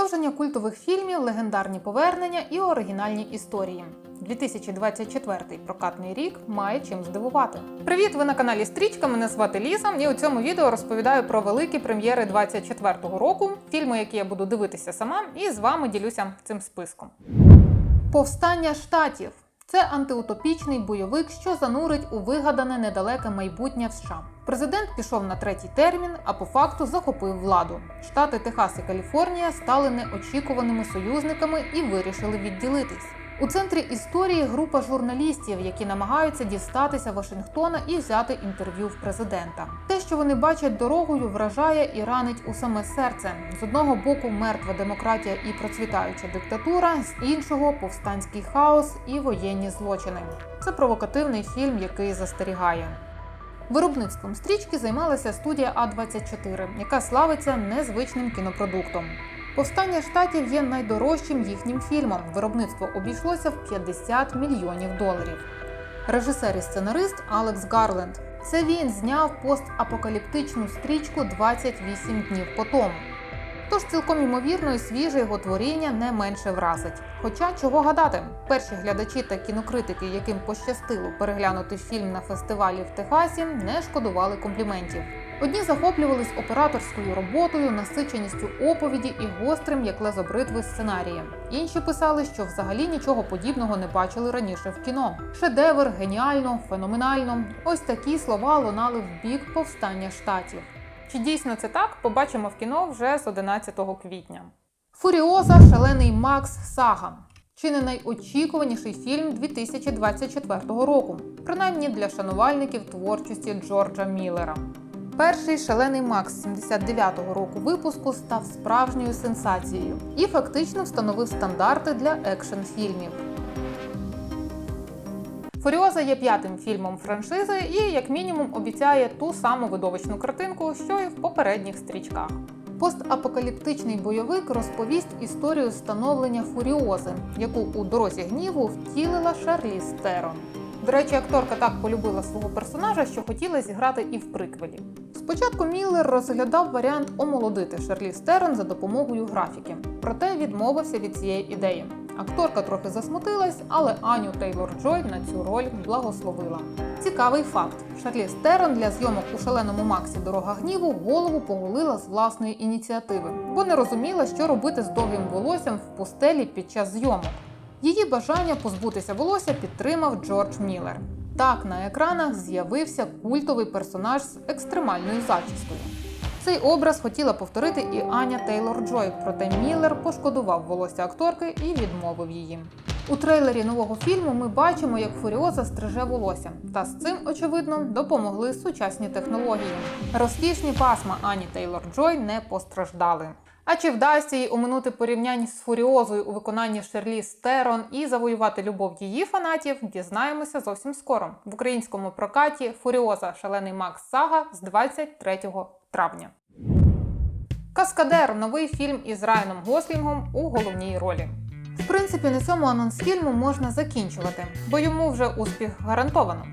Продовження культових фільмів, легендарні повернення і оригінальні історії. 2024 прокатний рік має чим здивувати. Привіт! Ви на каналі Стрічка. Мене звати Ліза. І у цьому відео розповідаю про великі прем'єри 24-го року, фільми, які я буду дивитися сама, і з вами ділюся цим списком. Повстання штатів це антиутопічний бойовик, що занурить у вигадане недалеке майбутнє в США. Президент пішов на третій термін, а по факту захопив владу. Штати Техас і Каліфорнія стали неочікуваними союзниками і вирішили відділитись. У центрі історії група журналістів, які намагаються дістатися Вашингтона і взяти інтерв'ю в президента. Те, що вони бачать дорогою, вражає і ранить у саме серце. З одного боку мертва демократія і процвітаюча диктатура, з іншого повстанський хаос і воєнні злочини. Це провокативний фільм, який застерігає. Виробництвом стрічки займалася студія А24, яка славиться незвичним кінопродуктом. Повстання штатів є найдорожчим їхнім фільмом. Виробництво обійшлося в 50 мільйонів доларів. Режисер і сценарист Алекс Гарленд. Це він зняв постапокаліптичну стрічку 28 днів по тому. Тож цілком ймовірно і свіже його творіння не менше вразить. Хоча чого гадати, перші глядачі та кінокритики, яким пощастило переглянути фільм на фестивалі в Техасі, не шкодували компліментів. Одні захоплювались операторською роботою, насиченістю оповіді і гострим, як лезо бритви сценарієм. Інші писали, що взагалі нічого подібного не бачили раніше в кіно. Шедевр, геніально, феноменально. Ось такі слова лунали в бік повстання штатів. Чи дійсно це так? Побачимо в кіно вже з 11 квітня. Фуріоза Шалений Макс Сага. Чи не найочікуваніший фільм 2024 року, принаймні для шанувальників творчості Джорджа Міллера. Перший шалений Макс 79-го року випуску став справжньою сенсацією і фактично встановив стандарти для екшн-фільмів. Фуріоза є п'ятим фільмом франшизи і, як мінімум, обіцяє ту саму видовищну картинку, що і в попередніх стрічках. Постапокаліптичний бойовик розповість історію становлення фуріози, яку у дорозі гніву втілила Шарліз Терон. До речі, акторка так полюбила свого персонажа, що хотіла зіграти і в приквелі. Спочатку Міллер розглядав варіант омолодити Шарліз Терон за допомогою графіки, проте відмовився від цієї ідеї. Акторка трохи засмутилась, але Аню Тейлор Джой на цю роль благословила. Цікавий факт: Шарліз Терон для зйомок у шаленому Максі Дорога гніву голову поголила з власної ініціативи, бо не розуміла, що робити з довгим волоссям в пустелі під час зйомок. Її бажання позбутися волосся підтримав Джордж Міллер. Так на екранах з'явився культовий персонаж з екстремальною зачіскою. Цей образ хотіла повторити і Аня Тейлор Джой, проте Міллер пошкодував волосся акторки і відмовив її. У трейлері нового фільму ми бачимо, як Фуріоза стриже волосся, та з цим, очевидно, допомогли сучасні технології. Розкішні пасма Ані Тейлор Джой не постраждали. А чи вдасться їй оминути порівнянь з фуріозою у виконанні Шерлі Стерон і завоювати любов її фанатів, дізнаємося зовсім скоро в українському прокаті Фуріоза Шалений Макс Сага з 23 травня. Каскадер новий фільм із Райаном Гослінгом у головній ролі. В принципі, на цьому анонс фільму можна закінчувати, бо йому вже успіх гарантовано.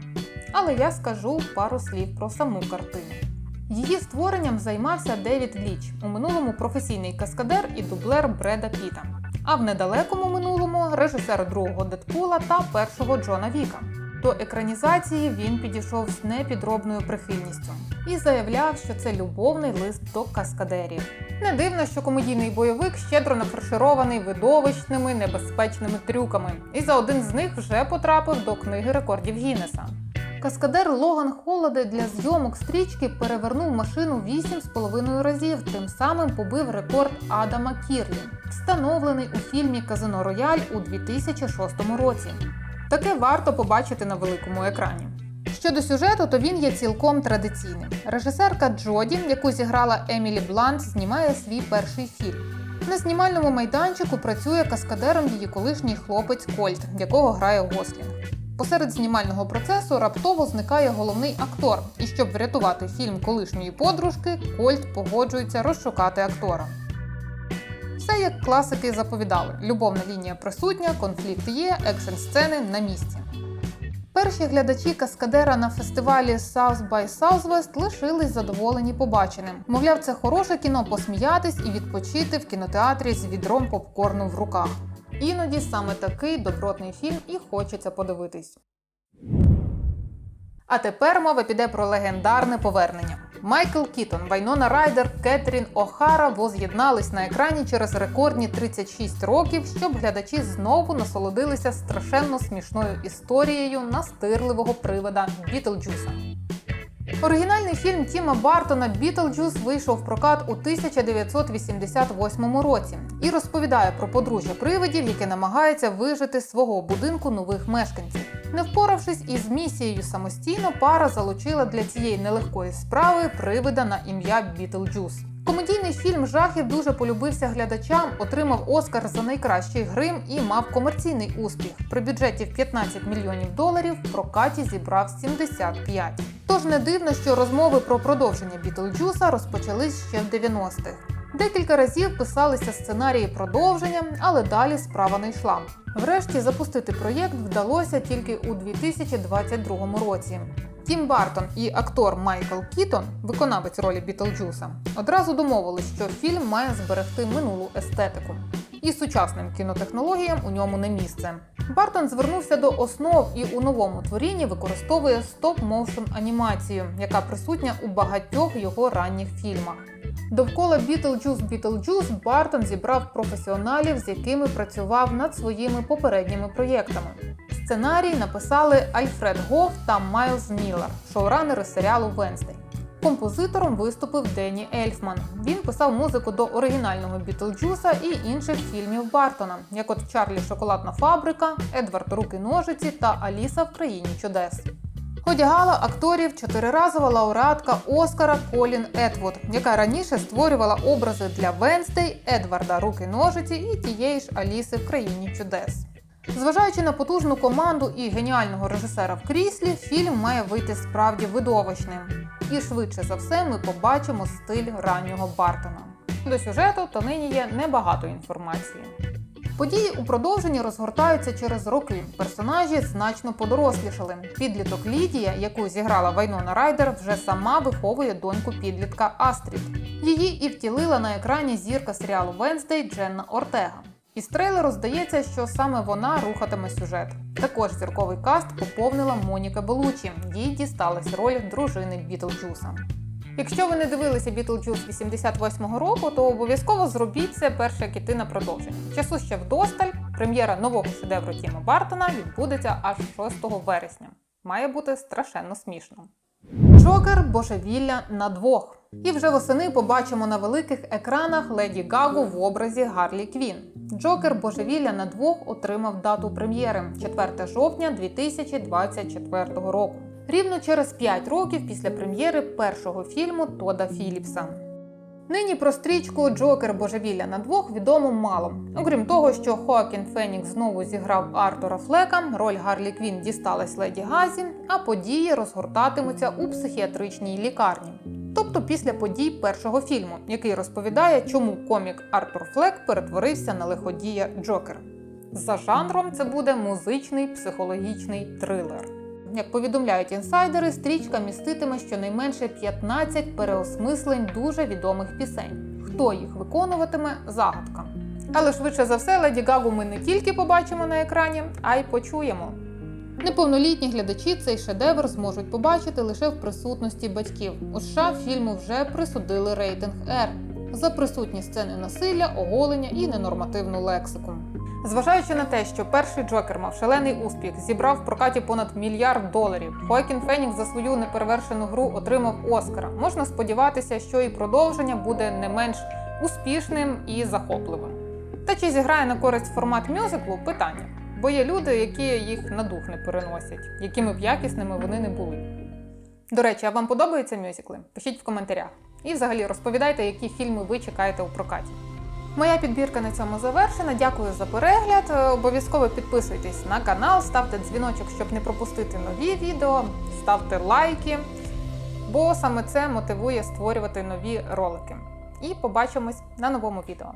Але я скажу пару слів про саму картину. Її створенням займався Девід Ліч, у минулому професійний каскадер і дублер Бреда Піта. А в недалекому минулому режисер другого Дедпула та першого Джона Віка. До екранізації він підійшов з непідробною прихильністю і заявляв, що це любовний лист до каскадерів. Не дивно, що комедійний бойовик щедро нафарширований видовищними небезпечними трюками, і за один з них вже потрапив до книги рекордів Гіннеса. Каскадер Логан Холоде для зйомок стрічки перевернув машину 8,5 разів, тим самим побив рекорд Адама Кірлі, встановлений у фільмі Казино Рояль у 2006 році. Таке варто побачити на великому екрані. Щодо сюжету, то він є цілком традиційним. Режисерка Джоді, яку зіграла Емілі Блант, знімає свій перший фільм. На знімальному майданчику працює каскадером її колишній хлопець Кольт, якого грає Гослінг. Посеред знімального процесу раптово зникає головний актор, і щоб врятувати фільм колишньої подружки, Кольт погоджується розшукати актора. Все як класики заповідали: любовна лінія присутня, конфлікт є, екшн сцени на місці. Перші глядачі каскадера на фестивалі South by Southwest лишились задоволені побаченим. Мовляв, це хороше кіно посміятись і відпочити в кінотеатрі з відром попкорну в руках. Іноді саме такий добротний фільм і хочеться подивитись. А тепер мова піде про легендарне повернення. Майкл Кітон, Вайнона Райдер, Кетрін О'Хара воз'єднались на екрані через рекордні 36 років, щоб глядачі знову насолодилися страшенно смішною історією настирливого привида Бітлджуса. Оригінальний фільм Тіма Бартона Бітлджус вийшов в прокат у 1988 році і розповідає про подружжя привидів, яке намагається вижити з свого будинку нових мешканців. Не впоравшись із місією самостійно, пара залучила для цієї нелегкої справи привида на ім'я Бітлджус. Комедійний фільм жахів дуже полюбився глядачам, отримав Оскар за найкращий грим і мав комерційний успіх. При бюджеті в 15 мільйонів доларів в прокаті зібрав 75. Тож не дивно, що розмови про продовження Бітлджуса розпочались ще в 90-х. Декілька разів писалися сценарії продовження, але далі справа не йшла. Врешті запустити проєкт вдалося тільки у 2022 році. Тім Бартон і актор Майкл Кітон, виконавець ролі Бітлджуса, одразу домовились, що фільм має зберегти минулу естетику. І сучасним кінотехнологіям у ньому не місце. Бартон звернувся до основ і у новому творінні використовує стоп-моушен анімацію, яка присутня у багатьох його ранніх фільмах. Довкола Бітлджус Бітлджус Бартон зібрав професіоналів, з якими працював над своїми попередніми проєктами. Сценарій написали Альфред Гоф та Майлз Міллер, шоуранери серіалу Венстей. Композитором виступив Денні Ельфман. Він писав музику до оригінального Бітлджуса і інших фільмів Бартона, як от Чарлі Шоколадна фабрика, Едвард Руки ножиці та Аліса в країні чудес. Одягала акторів чотириразова лауреатка Оскара Колін Етвуд, яка раніше створювала образи для Венстей, Едварда Руки ножиці і тієї ж Аліси в країні чудес. Зважаючи на потужну команду і геніального режисера в кріслі, фільм має вийти справді видовищним. І швидше за все ми побачимо стиль раннього Бартона. До сюжету то нині є небагато інформації. Події у продовженні розгортаються через роки. Персонажі значно подорослішали. Підліток Лідія, яку зіграла Вайнона Райдер, вже сама виховує доньку підлітка Астрід. Її і втілила на екрані зірка серіалу Венздей Дженна Ортега. Із трейлеру здається, що саме вона рухатиме сюжет. Також зірковий каст поповнила Моніка Белучі. Їй дісталась роль дружини Бітлджуса. Якщо ви не дивилися Бітлджус 88-го року, то обов'язково зробіть це перше як іти на продовження. Часу ще вдосталь. Прем'єра нового шедевру Тіма Бартона відбудеться аж 6 вересня. Має бути страшенно смішно. Джокер божевілля на двох. І вже восени побачимо на великих екранах Леді Гагу в образі Гарлі Квін. Джокер божевілля на двох отримав дату прем'єри 4 жовтня 2024 року. Рівно через 5 років після прем'єри першого фільму Тода Філіпса. Нині про стрічку Джокер Божевілля на двох відомо мало. Окрім того, що Хоакін Фенікс знову зіграв Артура Флека, роль Гарлі Квін дісталась Леді Газі, а події розгортатимуться у психіатричній лікарні. Тобто після подій першого фільму, який розповідає, чому комік Артур Флек перетворився на лиходія Джокер. За жанром це буде музичний психологічний трилер. Як повідомляють інсайдери, стрічка міститиме щонайменше 15 переосмислень дуже відомих пісень. Хто їх виконуватиме загадка. Але швидше за все, Леді Гагу ми не тільки побачимо на екрані, а й почуємо. Неповнолітні глядачі цей шедевр зможуть побачити лише в присутності батьків. У США фільму вже присудили рейтинг R за присутні сцени насилля, оголення і ненормативну лексику. Зважаючи на те, що перший Джокер мав шалений успіх, зібрав в прокаті понад мільярд доларів. Хоакін Фенікс за свою неперевершену гру отримав Оскара. Можна сподіватися, що і продовження буде не менш успішним і захопливим. Та чи зіграє на користь формат мюзиклу питання? Бо є люди, які їх на дух не переносять, якими б якісними вони не були. До речі, а вам подобаються мюзикли? Пишіть в коментарях. І взагалі розповідайте, які фільми ви чекаєте у прокаті. Моя підбірка на цьому завершена. Дякую за перегляд. Обов'язково підписуйтесь на канал, ставте дзвіночок, щоб не пропустити нові відео, ставте лайки, бо саме це мотивує створювати нові ролики. І побачимось на новому відео.